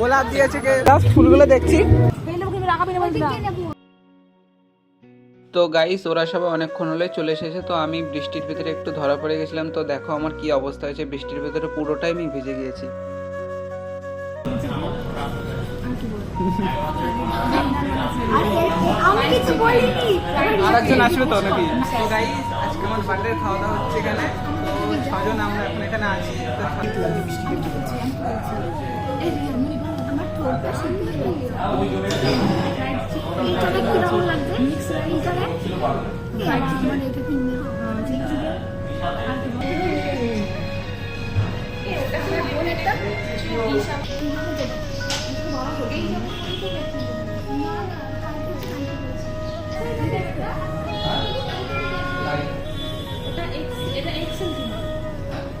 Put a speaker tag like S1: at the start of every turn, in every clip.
S1: গোলাপ দিয়েছে কে? ফুলগুলো দেখছি। তো গাইস ওরা সবাই অনেকক্ষণ হলে চলে এসেছে, তো আমি বৃষ্টির ভিতরে একটু ধরা পড়ে গেছিলাম, তো দেখো আমার কি অবস্থা হয়েছে। বৃষ্টির ভিতরে পুরোটাই আমি ভিজে গিয়েছি। আরেকজন আসবে তো নাকি? আজকে আমার হচ্ছে এখানে। আমরা এখানে আছি।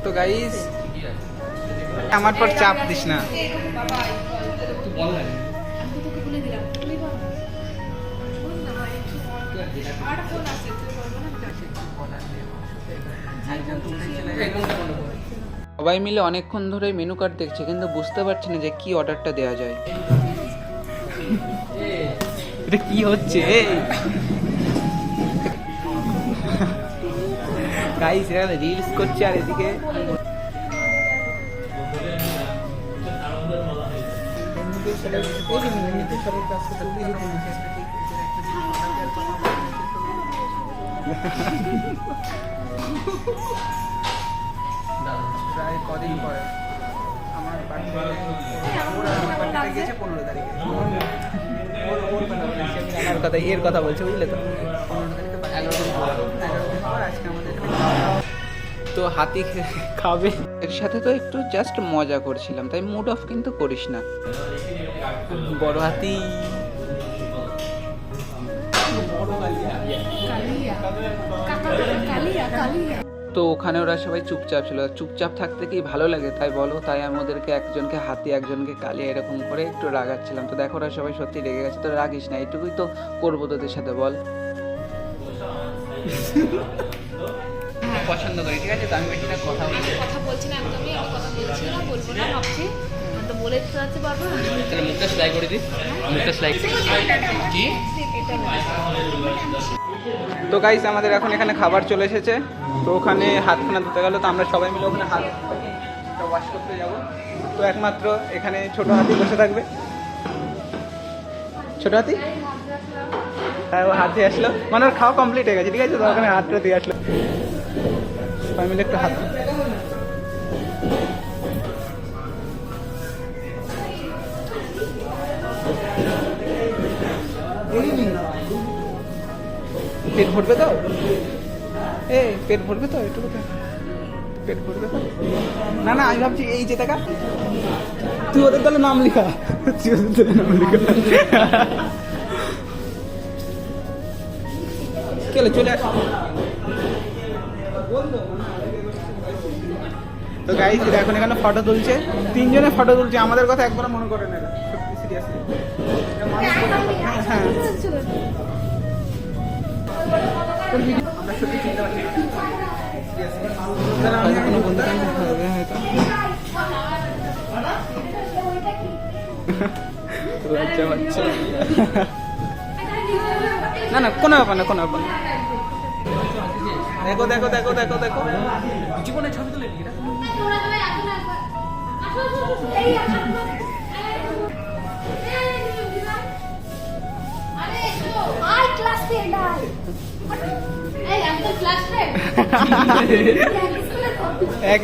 S1: তো
S2: এই আমার পর চাপ দিস শুকিয়ে মানে কি
S1: সবাই মিলে অনেকক্ষণ ধরে মেনু কার্ড দেখছে কিন্তু বুঝতে পারছি না যে কি অর্ডারটা দেওয়া যায়। এটা কি হচ্ছে? গাইস এখানে রিলস করছে আর এদিকে প্রায় কদিন পরে আমার বার্থডে পনেরো তারিখে ওর এর কথা বলছি বুঝলে তো? তো হাতি খাবে। এর সাথে তো একটু জাস্ট মজা করছিলাম তাই মুড অফ কিন্তু করিস না। বড় হাতি। তো ওখানে ওরা সবাই চুপচাপ ছিল। চুপচাপ থাকতে কি ভালো লাগে? তাই বলো তাই আমি ওদেরকে একজনকে হাতি একজনকে কালিয়া এরকম করে একটু রাগাচ্ছিলাম। তো দেখো ওরা সবাই সত্যি রেগে গেছে তো রাগিস না এটুকুই তো করব তোদের সাথে বল। পছন্দ করি ঠিক আছে? তো আমি বেশি না কথা বলি
S3: কথা বলছি না একদমই আমি কথা বলছি না বলব না ভাবছি। তো বলে দিতে যাচ্ছে বাবা।
S1: তাহলে মুখটা সেলাই করে দিই। মুখটা সেলাই কি? তো গাইস আমাদের এখন এখানে খাবার চলে এসেছে। তো ওখানে হাতখানা ধুতে গেল তো আমরা সবাই মিলে ওখানে হাত ওয়াশ করতে যাব। তো একমাত্র এখানে ছোট হাতি বসে থাকবে। ছোট হাতি? হ্যাঁ ও হাত দিয়ে আসলো। মানে ওর খাওয়া কমপ্লিট হয়ে গেছে ঠিক আছে? তো ওখানে হাতটা দিয়ে আসলো। সবাই মিলে একটু হাত পেট ভরবে তো? এ পেট ভরবে তো? একটু পেট ভরবে তো? না না, আমি ভাবছি এই যে টাকা, তুই ওদের দলে নাম লিখা। তুই ওদের দলে নাম লিখা। কেলে চলে আস। তো গাইস এখন এখানে ফটো তুলছে তিনজনে ফটো তুলছে আমাদের কথা একবার মনে করে না সত্যি সিরিয়াসলি হ্যাঁ আমরা সত্যি চিনতে পারছি না। Seriously। তাহলে আমাদের কোনো বন্ধু হবে হয়তো। লজ্জা পাচ্ছে। না না কোনো ব্যাপার না কোনো ব্যাপার না দেখো দেখো দেখো দেখো দেখো। জীবনে ছবি তুলে
S3: তো
S1: এক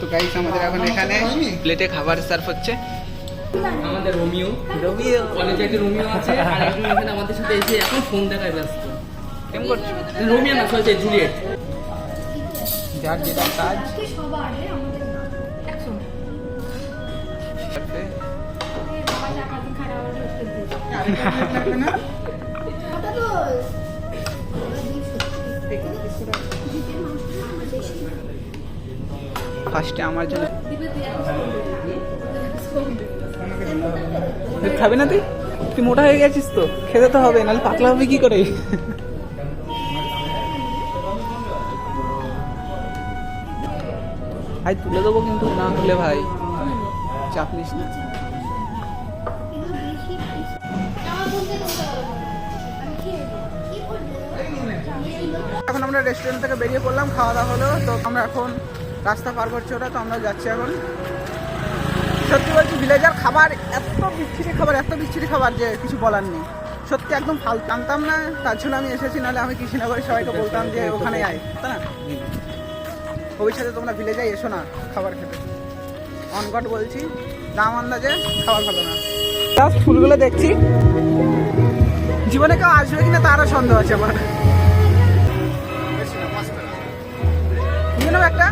S1: তো গাইস আমাদের এখন এখানে প্লেটে খাবার সার্ভ হচ্ছে।
S4: আমাদের রোমিও।
S1: রবিও
S4: কলেজে একটা রোমিও আছে আর একজন এখানে আমাদের সাথে এসে এখন ফোন দেখায় ব্যস্ত।
S1: কেমন করছ?
S4: রোমিও না, সরি জুলিয়েট।
S1: যার যেটা কাজ। ফার্স্টে আমার জন্য খাবি না তুই? তুই মোটা হয়ে গেছিস তো। খেতে তো হবে, নাহলে পাতলা হবে কি করে? ভাই, তুলে দেবো কিন্তু? না তুলে ভাই, চাপ নিস না। এখন আমরা রেস্টুরেন্ট থেকে বেরিয়ে পড়লাম, খাওয়া দাওয়া হলো। তো আমরা এখন রাস্তা পার করছি ওটা, তো আমরা যাচ্ছি এখন। সত্যি বলছি ভিলেজার খাবার, এত বিচ্ছিরি খাবার, এত বিচ্ছিরি খাবার যে কিছু বলার নেই। সত্যি একদম ফাল জানতাম না, তার জন্য আমি এসেছি, নাহলে আমি কৃষ্ণনগরের সবাইকে বলতাম যে ওখানে আয়, তাই না? ভবিষ্যতে তোমরা ভিলেজাই এসো না খাবার খেতে। অনগট বলছি দাম আন্দাজে খাবার ভালো না। জাস্ট ফুলগুলো দেখছি। জীবনে কেউ আসবে কিনা তারও সন্দেহ আছে আমার। একটা।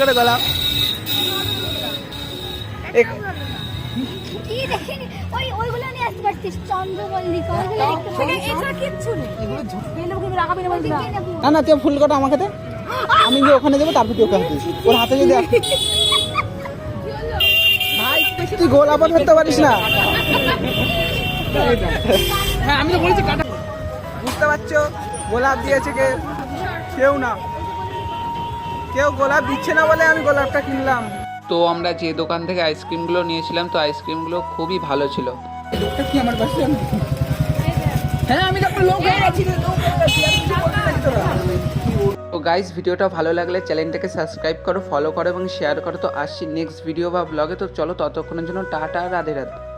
S1: করে গলা
S2: না?
S1: না না তুই ফুল কটা আমাকে দে। আমি যে ওখানে দেবো তারপর তুই ওকে হাতে ওর হাতে যদি ভাই তুই গোলাপ ধরতে পারিস না।
S4: হ্যাঁ আমি তো বলেছি কাটা
S1: বুঝতে পারছ? গোলাপ দিয়েছে কে? কেউ না। কেউ গোলাপ দিচ্ছে না বলে আমি গোলাপটা কিনলাম। তো আমরা যে দোকান থেকে আইসক্রিমগুলো নিয়েছিলাম তো আইসক্রিমগুলো খুবই ভালো ছিল। লোকটা কি আমার পাশে? হ্যাঁ আমি তো লোক হয়ে গেছি। লোক হয়ে গেছি, গাইস ভিডিওটা ভালো লাগলে চ্যানেলটাকে সাবস্ক্রাইব করো ফলো করো এবং শেয়ার করো। তো আসছি নেক্সট ভিডিও বা ব্লগে তো চলো ততক্ষণের জন্য টাটা, রাধে রাধে।